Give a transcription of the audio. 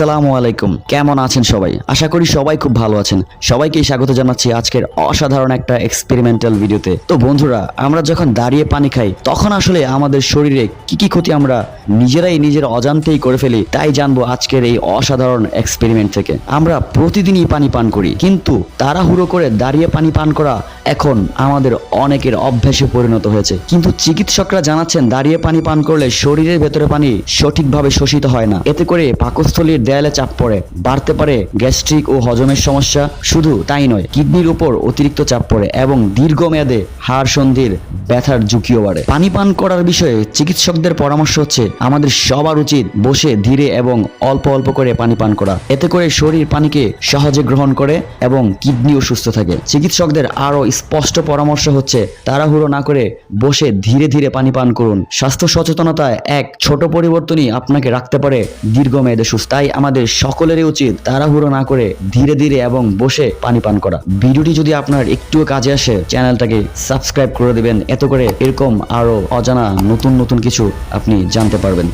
আসসালামু আলাইকুম। কেমন আছেন সবাই? আশা করি সবাই খুব ভালো আছেন। সবাইকেই স্বাগত জানাচ্ছি আজকের অসাধারণ একটা এক্সপেরিমেন্টাল ভিডিওতে তো বন্ধুরা, আমরা যখন দাঁড়িয়ে পানি খাই, তখন আসলে আমাদের শরীরে কি কি ক্ষতি আমরা নিজেরাই নিজের অজান্তেই করে ফেলি, তাই জানব আজকের এই অসাধারণ এক্সপেরিমেন্ট থেকে। আমরা প্রতিদিনই পানি পান করি, কিন্তু তাড়াহুড়ো করে দাঁড়িয়ে পানি পান করা এখন আমাদের অনেকের অভ্যাসে পরিণত হয়েছে। কিন্তু চিকিৎসকরা জানাচ্ছেন, দাঁড়িয়ে পানি পান করলে শরীরের ভেতরে পানি সঠিকভাবে শোষিত হয় না। এতে করে পাকস্থলীর দেয়ালে চাপ পড়ে, বাড়তে পারে গ্যাস্ট্রিক ও হজমের সমস্যা। শুধু তাই নয়, কিডনির উপর অতিরিক্ত চাপ পড়ে এবং দীর্ঘমেয়াদে হাড় সন্ধির ব্যথার ঝুঁকিও বাড়ে। পানি পান করার বিষয়ে চিকিৎসকদের পরামর্শ হচ্ছে আমাদের সবার উচিত বসে, ধীরে এবং অল্প অল্প করে পানি পান করা। এতে করে শরীর পানিকে সহজে গ্রহণ করে এবং কিডনিও সুস্থ থাকে। চিকিৎসকদের আরও স্পষ্ট পরামর্শ হচ্ছে, তাড়াহুড়ো না করে বসে ধীরে ধীরে পানি পান করুন। স্বাস্থ্য সচেতনতায় এক ছোট পরিবর্তনই আপনাকে রাখতে পারে দীর্ঘমেয়াদে সুস্থ। তাই আমাদের সকলেরই উচিত তাড়াহুড়ো না করে ধীরে ধীরে এবং বসে পানি পান করা। ভিডিওটি যদি আপনার একটুও কাজে আসে, চ্যানেলটাকে সাবস্ক্রাইব করে দেবেন। এত করে এরকম আরও অজানা নতুন নতুন কিছু আপনি জানতে পারবেন